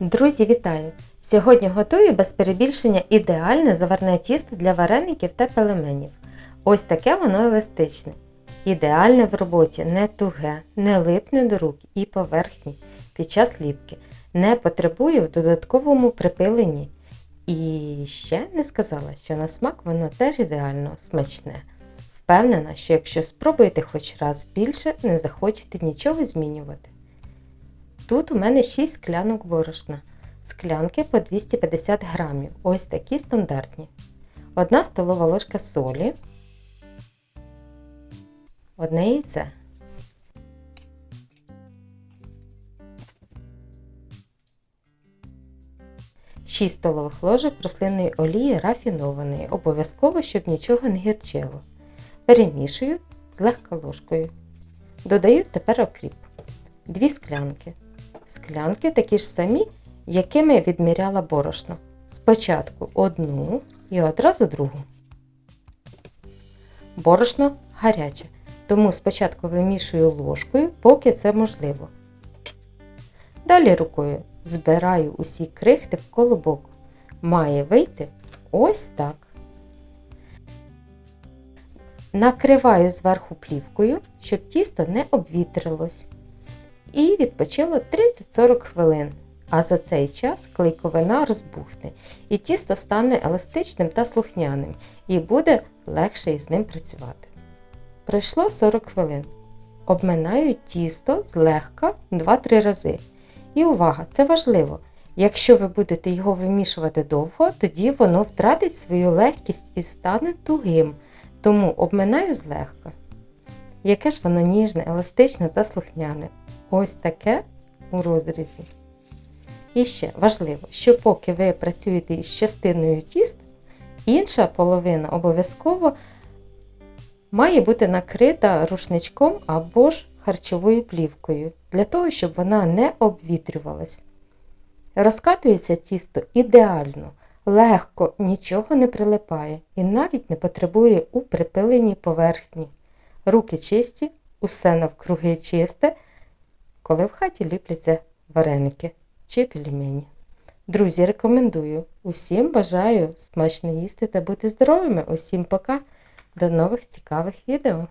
Друзі, вітаю! Сьогодні готую без перебільшення ідеальне заварне тісто для вареників та пелеменів. Ось таке воно еластичне. Ідеальне в роботі, не туге, не липне до рук і поверхні під час ліпки, не потребує в додатковому припиленні. І ще не сказала, що на смак воно теж ідеально смачне. Впевнена, що якщо спробуєте хоч раз більше, не захочете нічого змінювати. Тут у мене 6 склянок борошна. Склянки по 250 грамів. Ось такі стандартні. Одна столова ложка солі. Одне яйце. Шість столових ложок рослинної олії рафінованої. Обов'язково, щоб нічого не гірчило. Перемішую злегка ложкою. Додаю тепер окріп. Дві склянки. Склянки такі ж самі, якими відміряла борошно. Спочатку одну і одразу другу. Борошно гаряче, тому спочатку вимішую ложкою, поки це можливо. Далі рукою збираю усі крихти в колобок. Має вийти ось так. Накриваю зверху плівкою, щоб тісто не обвітрилось і відпочило 30-40 хвилин. А за цей час клейковина розбухне, і тісто стане еластичним та слухняним, і буде легше із ним працювати. Пройшло 40 хвилин. Обминаю тісто злегка 2-3 рази. І увага, це важливо. Якщо ви будете його вимішувати довго, тоді воно втратить свою легкість і стане тугим. Тому обминаю злегка. Яке ж воно ніжне, еластичне та слухняне. Ось таке у розрізі. І ще важливо, що поки ви працюєте із частиною тіста, інша половина обов'язково має бути накрита рушничком або ж харчовою плівкою, для того, щоб вона не обвітрювалась. Розкатується тісто ідеально, легко, нічого не прилипає і навіть не потребує у припиленій поверхні. Руки чисті, усе навкруги чисте коли в хаті ліпляться вареники чи пельмені. Друзі, рекомендую. Усім бажаю смачно їсти та бути здоровими. Усім пока. До нових цікавих відео!